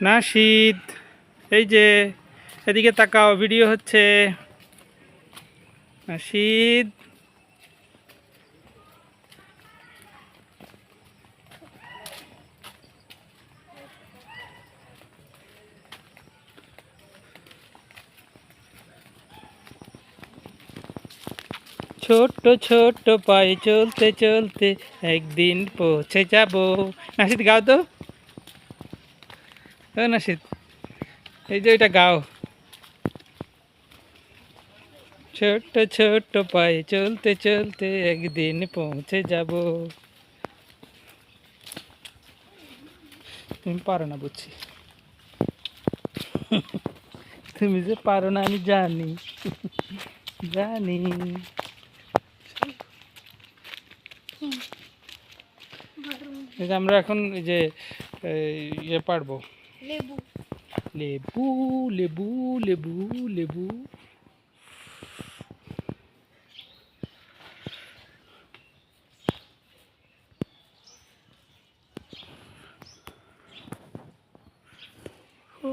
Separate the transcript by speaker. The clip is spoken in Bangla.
Speaker 1: নাশিদ এই যে এদিকে তাকাও ভিডিও হচ্ছে। নাশিদ ছোট্ট ছোট্ট পায়ে চলতে চলতে একদিন পৌঁছে যাব। নাসিদ, গাও তো। ও নাসিদ এই যে ওইটা গাও। ছোট্ট ছোট্ট পায়ে চলতে চলতে একদিন পৌঁছে যাব। তুমি পারো না বুঝছি। তুমি যে পারো না আমি জানি। জানি। এই যে ইয়ে এখন এই যে এই, ইয়ে পারব
Speaker 2: লেবু
Speaker 1: লেবু লেবু লেবু লেবু ও